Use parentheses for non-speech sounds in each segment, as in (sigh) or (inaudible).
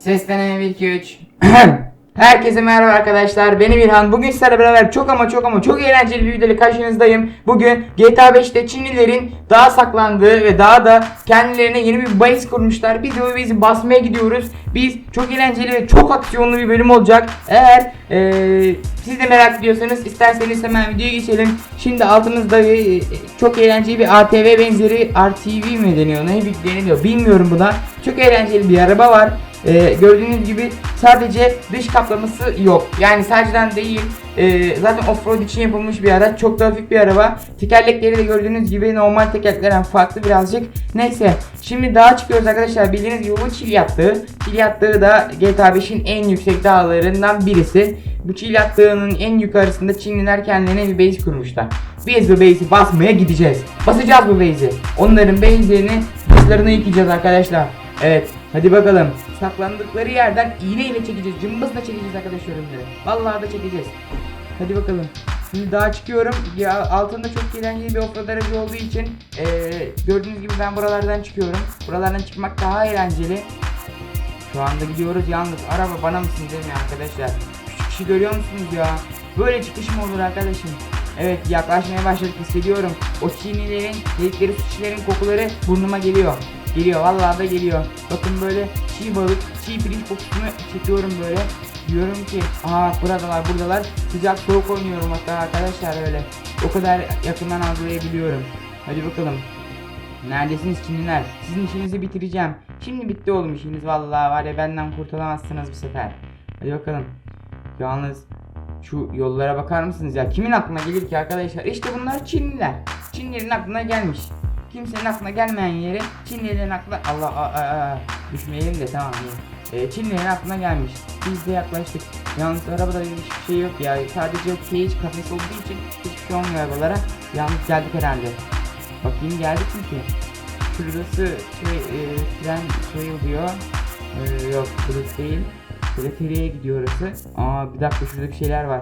Seslenen 1 2 3. Herkese merhaba arkadaşlar. Benim İlhan. Bugün sizlerle beraber çok ama çok ama çok eğlenceli bir videoyla karşınızdayım. Bugün GTA 5'te Çinlilerin daha saklandığı ve daha da kendilerine yeni bir base kurmuşlar. Biz o base'i basmaya gidiyoruz. Biz çok eğlenceli ve çok aksiyonlu bir bölüm olacak. Eğer eee, siz de merak ediyorsanız isterseniz hemen videoya geçelim. Şimdi altımızda bir, çok eğlenceli bir ATV benzeri RTV mi deniyor? Ne deniyor bilmiyorum buna. Çok eğlenceli bir araba var. Ee, gördüğünüz gibi sadece dış kaplaması yok. Yani sadece değil. Ee, zaten offroad için yapılmış bir araç. Çok da hafif bir araba. Tekerlekleri de gördüğünüz gibi normal tekerleklerden farklı birazcık. Neyse. Şimdi dağa çıkıyoruz arkadaşlar. Bildiğiniz gibi bu çil yattığı. Çil yattığı da GTA 5'in en yüksek dağlarından birisi. Bu çil yattığının en yukarısında Çinliler kendilerine bir base kurmuşlar. Biz bu base'i basmaya gideceğiz. Basacağız bu base'i. Onların base'lerini dışlarına yıkayacağız arkadaşlar. Evet. Hadi bakalım. Saklandıkları yerden iğneyle çekeceğiz. Cımbızla çekeceğiz arkadaşlar onları. Vallahi da çekeceğiz. Hadi bakalım. Şimdi daha çıkıyorum. Ya altında çok eğlenceli bir offroad aracı olduğu için eee, gördüğünüz gibi ben buralardan çıkıyorum. Buralardan çıkmak daha eğlenceli. Şu anda gidiyoruz yalnız araba bana mısın demiyor arkadaşlar. Küçük kişi görüyor musunuz ya? Böyle çıkış mı olur arkadaşım? Evet yaklaşmaya başladık hissediyorum. O çiğnilerin, dedikleri suçluların kokuları burnuma geliyor. Geliyor vallahi da geliyor. Bakın böyle çiğ balık, çiğ pirinç kokusunu çekiyorum böyle. Diyorum ki aa buradalar buradalar. Sıcak soğuk oynuyorum hatta arkadaşlar öyle. O kadar yakından algılayabiliyorum. Hadi bakalım. Neredesiniz Çinliler? Sizin işinizi bitireceğim. Şimdi bitti oğlum işiniz vallahi var ya benden kurtulamazsınız bu sefer. Hadi bakalım. Yalnız şu yollara bakar mısınız ya? Kimin aklına gelir ki arkadaşlar? İşte bunlar Çinliler. Çinlilerin aklına gelmiş. Kimsenin aklına gelmeyen yere Çinlilerin aklına Allah aa, aa, aa. düşmeyelim de tamam iyi. Ee, Çinlilerin aklına gelmiş. Biz de yaklaştık. Yalnız arabada hiçbir şey yok ya. Sadece cage kafesi olduğu için hiçbir şey olmuyor arabalara. Yalnız geldik herhalde. Bakayım geldik mi ki? Şurası şey, e, tren şey oluyor. E, yok burası değil. Teleferiye gidiyor orası. Aa bir dakika şurada bir şeyler var.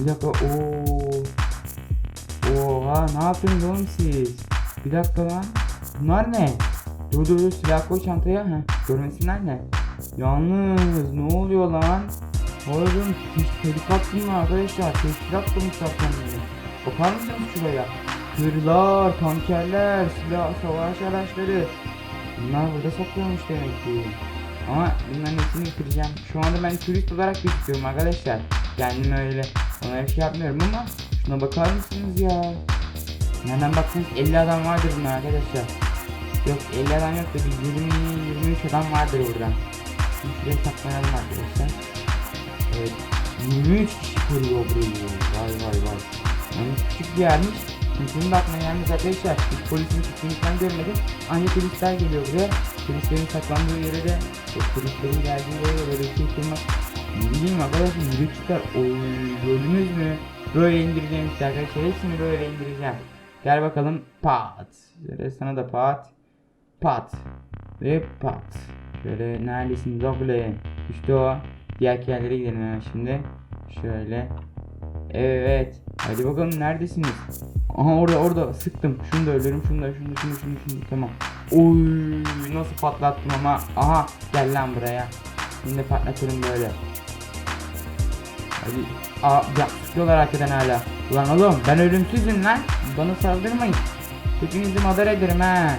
Bir dakika ooo. Oha ne yapıyorsunuz oğlum siz? Bir dakika lan. Bunlar ne? Dur dur silah koy çantaya. Heh, görmesinler ne? Yalnız ne oluyor lan? Oğlum hiç teşkilat bunlar arkadaşlar. Teşkilat kurmuşlar kendileri. Bakar mısınız şuraya? Tırlar, tankerler, silah, savaş araçları. Bunlar burada saklıyormuş demek ki. Ama bunların hepsini bitireceğim. Şu anda ben turist olarak gözüküyorum arkadaşlar. Kendim öyle ona bir şey yapmıyorum ama şuna bakar mısınız ya? Nereden baksanız 50 adam vardır bunlar arkadaşlar. Yok 50 adam yok da bir 20-23 adam vardır buradan. Şimdi şuraya saklayalım arkadaşlar. Evet 23 kişi koruyor burayı. Vay vay vay. Yani küçük bir yermiş. Kimsenin de aklına arkadaşlar. Hiç polisin çıktığını görmedim. Ancak polisler geliyor buraya. Polislerin saklandığı yere de polislerin geldiği yere böyle bir şey kırmak. Ne bileyim arkadaşlar yürü çıkar. Oy gördünüz mü? Böyle indireceğim işte arkadaşlar. Hepsini böyle indireceğim. Gel bakalım. Pat. Şöyle sana da pat. Pat. Ve pat. Şöyle neredesin Zogle? İşte o. Diğer yerlere gidelim hemen şimdi. Şöyle. Evet. Hadi bakalım neredesiniz? Aha orada orada sıktım. Şunu da öldürürüm. Şunu da şunu da şunu şunu şunu tamam. Oy nasıl patlattım ama. Aha gel lan buraya. Şimdi de patlatırım böyle. Hadi. Aa ya sıkıyorlar arkadan hala. Ulan oğlum ben ölümsüzüm lan. Bana saldırmayın. Hepinizi madar ederim ha.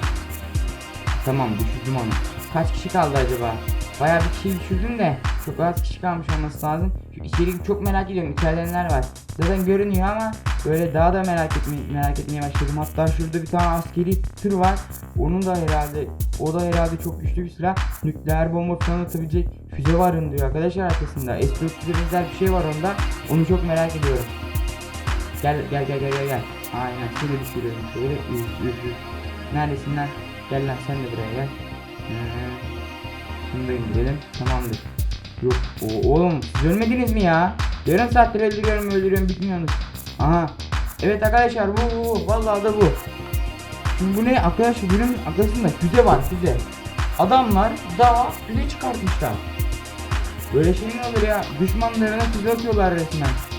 Tamam düşürdüm onu. Kaç kişi kaldı acaba? Bayağı bir kişi düşürdüm de çok az kişi kalmış olması lazım. Şu içeriği çok merak ediyorum. İçeride neler var? Zaten görünüyor ama böyle daha da merak etme merak etmeye başladım. Hatta şurada bir tane askeri tır var. Onun da herhalde o da herhalde çok güçlü bir silah. Nükleer bomba falan atabilecek füze var diyor arkadaşlar arkasında. S-400'e benzer bir şey var onda. Onu çok merak ediyorum. Gel gel gel gel gel gel. Aynen şöyle düşürüyorum şöyle. Üf, üf, üf. Neredesin lan? Gel lan sen de buraya gel. Ee, şunu da indirelim. Tamamdır. Yok o, oğlum siz ölmediniz mi ya? Yarım saattir öldürüyorum öldürüyorum bitmiyorsunuz. Aha. Evet arkadaşlar bu, bu, bu. vallahi da bu. Şimdi bu ne arkadaşlar bunun arkasında füze var füze. Adamlar dağa füze çıkartmışlar. Böyle şey mi olur ya? Düşmanlarına füze atıyorlar resmen.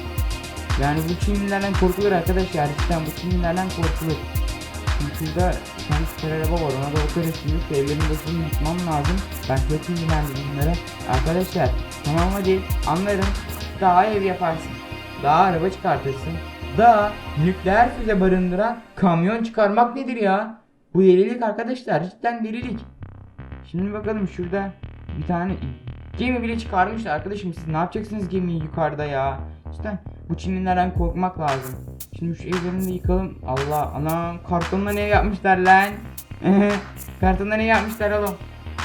Yani bu Çinlilerden korkulur arkadaşlar. Cidden bu Çinlilerden korkulur. Şurada tane süper araba var ona da bakarız şimdi şu evlerin başını yıkmam lazım. Ben çok sinirlendim bunlara. Arkadaşlar tamam hadi anlarım. Daha ev yaparsın. Daha araba çıkartırsın. Daha nükleer füze barındıran kamyon çıkarmak nedir ya? Bu delilik arkadaşlar cidden delilik. Şimdi bakalım şurada bir tane gemi bile çıkarmışlar arkadaşım siz ne yapacaksınız gemiyi yukarıda ya? Cidden bu Çinlilerden korkmak lazım. Şimdi şu evlerini de yıkalım. Allah anam kartondan ev yapmışlar lan. (laughs) kartondan ev yapmışlar oğlum.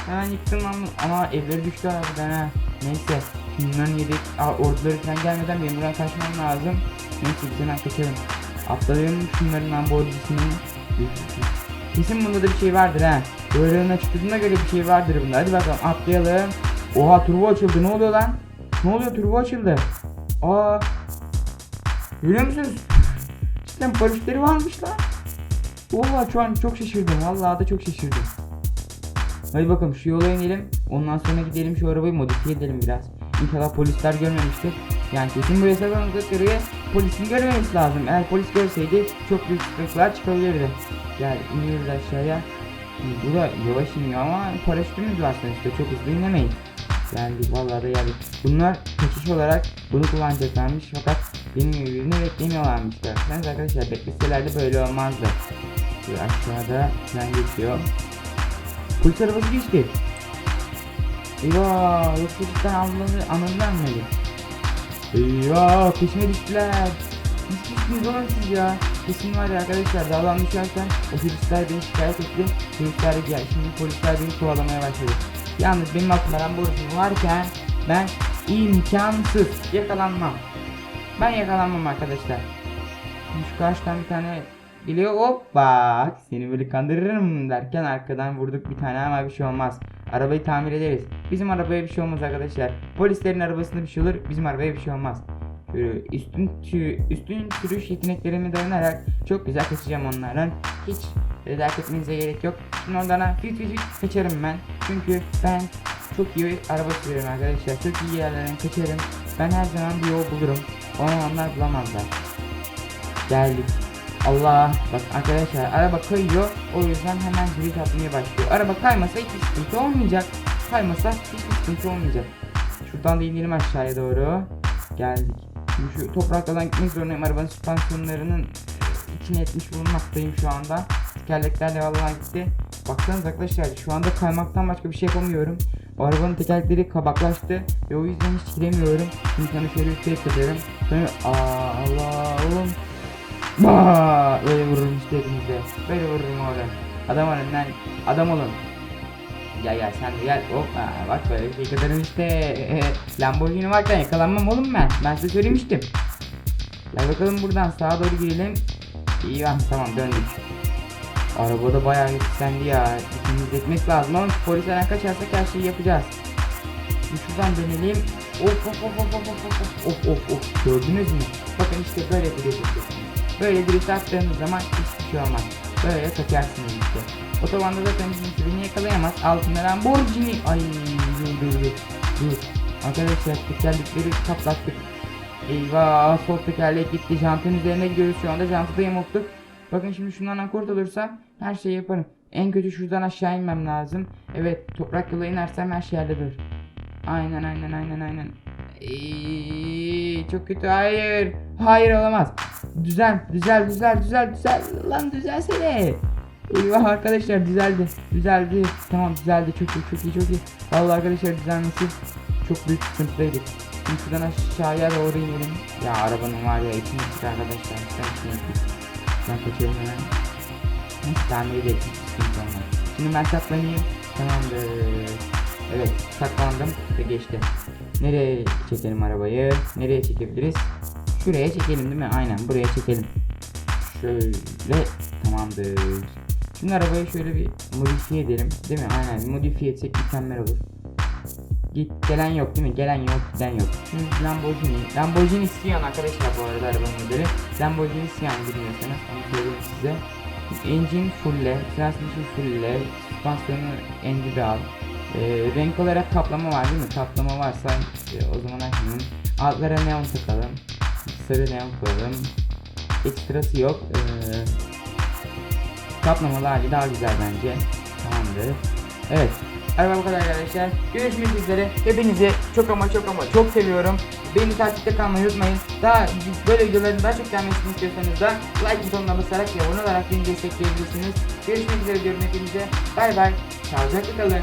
Hemen yıktım lan. Ama evleri düştü harbiden ha. Neyse. Şimdi bunların yedek Aa, orduları falan gelmeden benim buradan kaçmam lazım. Neyse biz hemen kaçalım. Atlayalım şunların lamborghisini. Kesin bunda da bir şey vardır ha. Böylenin açıkladığına göre bir şey vardır bunda. Hadi bakalım atlayalım. Oha turbo açıldı. Ne oluyor lan? Ne oluyor turbo açıldı? Aa. Görüyor musunuz? Cidden paraşütleri varmış lan. Oha şu an çok şaşırdım. Vallahi da çok şaşırdım. Hadi bakalım şu yola inelim. Ondan sonra gidelim şu arabayı modifiye edelim biraz. İnşallah polisler görmemiştir. Yani kesin bu yasalarımıza göre polisin görmemesi lazım. Eğer polis görseydi çok büyük sıkıntılar çıkabilirdi. Gel iniyoruz aşağıya. Bu da yavaş iniyor ama paraşütümüz var sonuçta çok hızlı inemeyin. Geldik vallahi da geldik. Bunlar kaçış olarak bunu kullanacaklarmış fakat benim birini beklemiyorlarmış. Baksanız arkadaşlar bekleselerdi böyle olmazdı. Şu aşağıda tren geçiyor. Polis arabası geçti. Eyvah yoksa cidden anladı, anladılar mı öyle? Eyvah peşime düştüler. Hiç düştünüz oğlum ya. Kesin var ya arkadaşlar dağdan düşerken o polisler beni şikayet etti. Polisler geldi. Şimdi polisler beni kovalamaya başladı. Yalnız benim aklımda ben borcum varken ben imkansız yakalanmam. Ben yakalanmam arkadaşlar. Şu karşıdan bir tane geliyor hop bak seni böyle kandırırım derken arkadan vurduk bir tane ama bir şey olmaz. Arabayı tamir ederiz. Bizim arabaya bir şey olmaz arkadaşlar. Polislerin arabasında bir şey olur bizim arabaya bir şey olmaz. Şöyle üstün tü, üstün sürüş yeteneklerime dayanarak çok güzel kaçacağım onlardan. Hiç dert etmenize gerek yok. Şimdi ondan fit fit fit kaçarım ben. Çünkü ben çok iyi araba sürüyorum arkadaşlar. Çok iyi yerlerden kaçarım. Ben her zaman bir yol bulurum. Onu onlar bulamazlar. Geldik. Allah bak arkadaşlar araba kayıyor o yüzden hemen grid atmaya başlıyor. Araba kaymasa hiçbir sıkıntı olmayacak. Kaymasa hiçbir sıkıntı olmayacak. Şuradan da inelim aşağıya doğru. Geldik. Şimdi şu topraklardan gitmek zorundayım. Arabanın süspansiyonlarının içine etmiş bulunmaktayım şu anda. Tekerlekler de vallahi gitti. Baksanıza arkadaşlar şu anda kaymaktan başka bir şey yapamıyorum. O arabanın tekerlekleri kabaklaştı ve o yüzden hiç giremiyorum. Şimdi sana şöyle bir şey yapıyorum. Sonra aa Allah oğlum. (laughs) Böyle vururum işte hepinize. Böyle vururum oğlum. Adam olun lan. Adam olun. Gel gel sen de gel. Hop ha, bak böyle şey kadarım işte. (laughs) Lamborghini varken yakalanmam oğlum ben. Ben size söylemiştim. Gel bakalım buradan sağa doğru girelim. İyi lan tamam döndük. Arabada bayağı yükseldi ya. İkimiz etmek lazım ama polislerden kaçarsak her şeyi yapacağız. Şuradan dönelim. Of of of of of of of of of of gördünüz mü? Bakın işte böyle bir Böyle drift attığınız zaman hiçbir şey olmaz. Böyle kaçarsınız işte. Otobanda zaten kimse beni yakalayamaz. Altında Lamborghini. Ay dur dur dur. Dur. Arkadaşlar tekerlekleri kaplattık. Eyvah sol tekerlek gitti. Jantın üzerine gidiyoruz şu anda. Jantı da yamulttuk. Bakın şimdi şundan kurtulursam her şeyi yaparım. En kötü şuradan aşağı inmem lazım. Evet toprak yola inersem her şey halleder. Aynen aynen aynen aynen. Eee, çok kötü hayır. Hayır olamaz. Düzel düzel düzel düzel düzel. Lan düzelsene. Eyvah arkadaşlar düzeldi. Düzeldi. Tamam düzeldi. Çok iyi çok iyi çok iyi. Vallahi arkadaşlar düzelmesi çok büyük sıkıntıdaydık. Şimdi şuradan aşağıya doğru inelim. Ya arabanın var ya içine çıktı arkadaşlar. Ben kaçıyorum hemen. Tamir edelim. Olmaz. Şimdi ben saklanayım. Tamamdır. Evet saklandım ve geçti. Nereye çekelim arabayı? Nereye çekebiliriz? Şuraya çekelim değil mi? Aynen buraya çekelim. Şöyle tamamdır. Şimdi arabayı şöyle bir modifiye edelim. Değil mi? Aynen modifiye etsek mükemmel olur. Git gelen yok değil mi? Gelen yok, giden yok. Şimdi Lamborghini. Lamborghini Sian arkadaşlar bu arada arabanın modeli. Lamborghini Sian bilmiyorsanız onu söyleyeyim size. Engine fulle, transmission fulle, süspansiyonu endüre e, renk olarak kaplama var değil mi? Kaplama varsa e, o zaman açmayalım. Altlara neon takalım. Sarı neon koyalım. Ekstrası yok. E, kaplamalı hali daha güzel bence. Tamamdır. Evet. Kadar arkadaşlar. Görüşmek üzere. Hepinizi çok ama çok ama çok seviyorum. Beni takipte kalmayı unutmayın. Daha böyle videoların daha çok gelmesini istiyorsanız da like butonuna basarak ve abone olarak beni destekleyebilirsiniz. Görüşmek üzere diyorum hepinize. Bay bay. Sağlıcakla kalın.